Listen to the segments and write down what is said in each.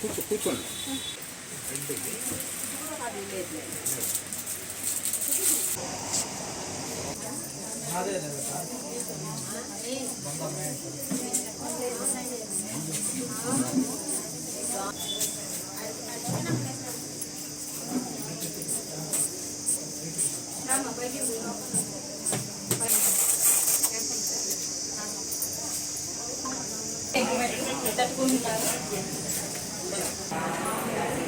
కూర్చో కూర్చోండి. తట్టుకుంటున్నారు です。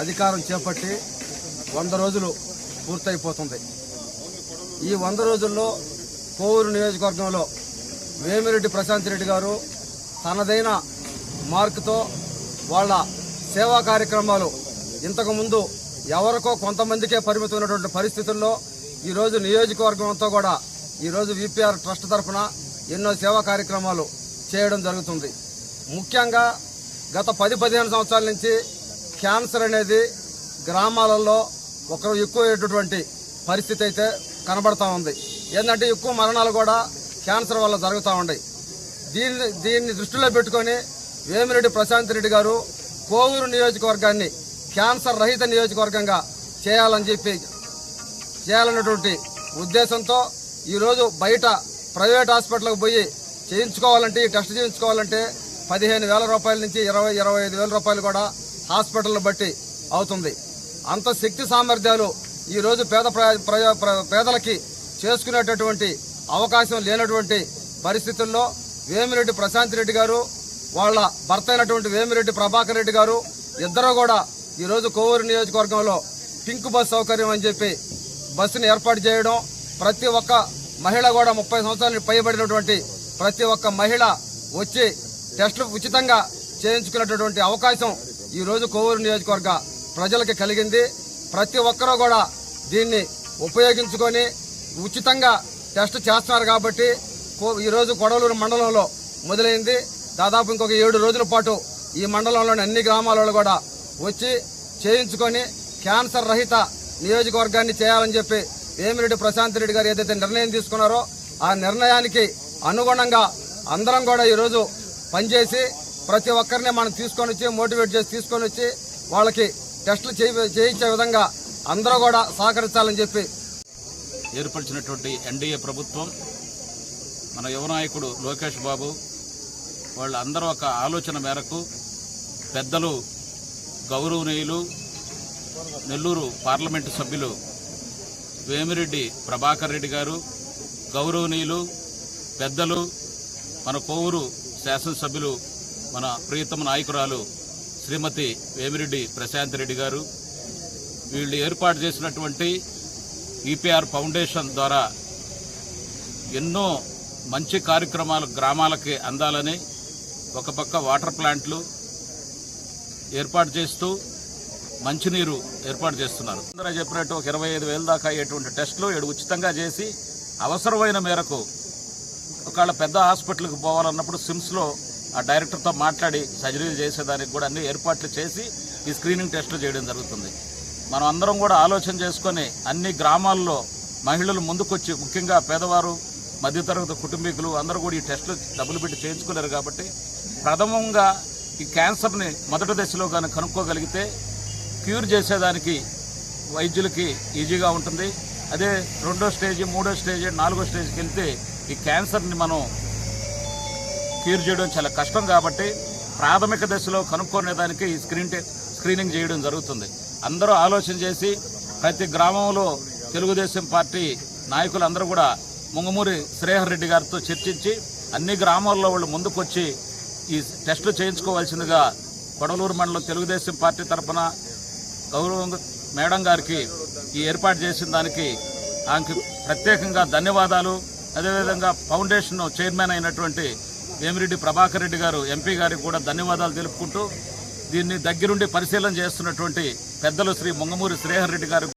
అధికారం చేపట్టి వంద రోజులు పూర్తయిపోతుంది. ఈ వంద రోజుల్లో కోవూరు నియోజకవర్గంలో వేమిరెడ్డి ప్రశాంత్ రెడ్డి గారు తనదైన మార్కుతో వాళ్ళ సేవా కార్యక్రమాలు ఇంతకుముందు ఎవరికో కొంతమందికే పరిమితమైనటువంటి పరిస్థితుల్లో ఈరోజు నియోజకవర్గం అంతా కూడా ఈరోజు విపిఆర్ ట్రస్ట్ తరఫున ఎన్నో సేవా కార్యక్రమాలు చేయడం జరుగుతుంది. ముఖ్యంగా గత పది పదిహేను సంవత్సరాల నుంచి క్యాన్సర్ అనేది గ్రామాలలో ఒకరు ఎక్కువ పరిస్థితి అయితే కనబడతా ఉంది. ఏంటంటే ఎక్కువ మరణాలు కూడా క్యాన్సర్ వల్ల జరుగుతూ ఉన్నాయి. దీన్ని దీన్ని దృష్టిలో పెట్టుకొని వేమిరెడ్డి ప్రశాంత్ రెడ్డి గారు కోవూరు నియోజకవర్గాన్ని క్యాన్సర్ రహిత నియోజకవర్గంగా చేయాలని చెప్పి చేయాలన్నటువంటి ఉద్దేశంతో ఈరోజు బయట ప్రైవేట్ హాస్పిటల్కి పోయి చేయించుకోవాలంటే ఈ టెస్ట్ చేయించుకోవాలంటే పదిహేను వేల రూపాయల నుంచి ఇరవై ఇరవై ఐదు వేల రూపాయలు కూడా హాస్పిటల్ని బట్టి అవుతుంది. అంత శక్తి సామర్థ్యాలు ఈరోజు పేద ప్ర- ప్రజా- ప్ర- పేదలకి చేసుకునేటటువంటి అవకాశం లేనటువంటి పరిస్థితుల్లో వేమిరెడ్డి ప్రశాంత్ రెడ్డి గారు వాళ్ళ భర్త అయినటువంటి వేమిరెడ్డి ప్రభాకర్ రెడ్డి గారు ఇద్దరు కూడా ఈరోజు కోవూరు నియోజకవర్గంలో పింక్ బస్ సౌకర్యం అని చెప్పి బస్సును ఏర్పాటు చేయడం ప్రతి ఒక్క మహిళ కూడా ముప్పై సంవత్సరాలు పైబడినటువంటి ప్రతి ఒక్క మహిళ వచ్చి టెస్టులు ఉచితంగా చేయించుకునేటటువంటి అవకాశం ఈరోజు కోవూరు నియోజకవర్గ ప్రజలకి కలిగింది. ప్రతి ఒక్కరూ కూడా దీన్ని ఉపయోగించుకొని ఉచితంగా టెస్ట్ చేస్తున్నారు కాబట్టి కో- కొడవలూరు మండలంలో మొదలైంది. దాదాపు ఇంకొక ఏడు రోజుల పాటు ఈ మండలంలోని అన్ని గ్రామాలలో కూడా వచ్చి చేయించుకొని క్యాన్సర్ రహిత నియోజకవర్గాన్ని చేయాలని చెప్పి వేమిరెడ్డి ప్రశాంత్ రెడ్డి గారు ఏదైతే నిర్ణయం తీసుకున్నారో ఆ నిర్ణయానికి అనుగుణంగా అందరం కూడా ఈరోజు పనిచేసి ప్రతి ఒక్కరిని మనం తీసుకొని వచ్చి మోటివేట్ చేసి తీసుకొని వచ్చి వాళ్ళకి టెస్టులు చేయించే విధంగా అందరూ కూడా సహకరించాలని చెప్పి ఏర్పరిచినటువంటి ఎన్డీఏ ప్రభుత్వం మన యువనాయకుడు లోకేష్ బాబు వాళ్ళందరూ ఒక ఆలోచన మేరకు పెద్దలు గౌరవనీయులు నెల్లూరు పార్లమెంటు సభ్యులు వేమిరెడ్డి ప్రభాకర్ రెడ్డి గారు గౌరవనీయులు పెద్దలు మన కోవూరు శాసనసభ్యులు మన ప్రియతమ నాయకురాలు శ్రీమతి వేమిరెడ్డి ప్రశాంత్ రెడ్డి గారు. వీళ్ళు ఏర్పాటు చేసినటువంటి ఈపీఆర్ ఫౌండేషన్ ద్వారా ఎన్నో మంచి కార్యక్రమాలు గ్రామాలకి అందాలని ఒక పక్క వాటర్ ప్లాంట్లు ఏర్పాటు చేస్తూ మంచినీరు ఏర్పాటు చేస్తున్నారు. అందరూ చెప్పినట్టు ఒక ఇరవై ఐదు వేల దాకా అయ్యేటువంటి టెస్టులు ఏడు ఉచితంగా చేసి అవసరమైన మేరకు ఒకవేళ పెద్ద హాస్పిటల్కి పోవాలన్నప్పుడు సిమ్స్లో ఆ డైరెక్టర్తో మాట్లాడి సర్జరీలు చేసేదానికి కూడా అన్ని ఏర్పాట్లు చేసి ఈ స్క్రీనింగ్ టెస్టులు చేయడం జరుగుతుంది. మనం అందరం కూడా ఆలోచన చేసుకొని అన్ని గ్రామాల్లో మహిళలు ముందుకొచ్చి ముఖ్యంగా పేదవారు మధ్యతరగతి కుటుంబీకులు అందరూ కూడా ఈ టెస్టులు డబ్బులు పెట్టి చేయించుకోలేరు కాబట్టి ప్రథమంగా ఈ క్యాన్సర్ని మొదటి దశలో కానీ కనుక్కోగలిగితే క్యూర్ చేసేదానికి వైద్యులకి ఈజీగా ఉంటుంది. అదే రెండో స్టేజ్ మూడో స్టేజ్ నాలుగో స్టేజ్కి వెళ్తే ఈ క్యాన్సర్ని మనం క్యూర్ చేయడం చాలా కష్టం కాబట్టి ప్రాథమిక దశలో కనుక్కునేదానికి ఈ స్క్రీన్ స్క్రీనింగ్ చేయడం జరుగుతుంది. అందరూ ఆలోచన చేసి ప్రతి గ్రామంలో తెలుగుదేశం పార్టీ నాయకులందరూ కూడా ముంగమూరి శ్రేహర్ రెడ్డి గారితో చర్చించి అన్ని గ్రామాల్లో వాళ్ళు ముందుకొచ్చి ఈ టెస్టులు చేయించుకోవాల్సిందిగా కొడలూరు మండలం తెలుగుదేశం పార్టీ తరఫున గౌరవ మేడం గారికి ఈ ఏర్పాటు చేసిన దానికి ఆమెకి ప్రత్యేకంగా ధన్యవాదాలు. అదేవిధంగా ఫౌండేషన్ చైర్మన్ అయినటువంటి వేమిరెడ్డి ప్రభాకర్ రెడ్డి గారు ఎంపీ గారికి కూడా ధన్యవాదాలు తెలుపుకుంటూ దీన్ని దగ్గరుండి పరిశీలన చేస్తున్నటువంటి పెద్దలు శ్రీ ముంగమూరి శ్రీహర్ రెడ్డి గారు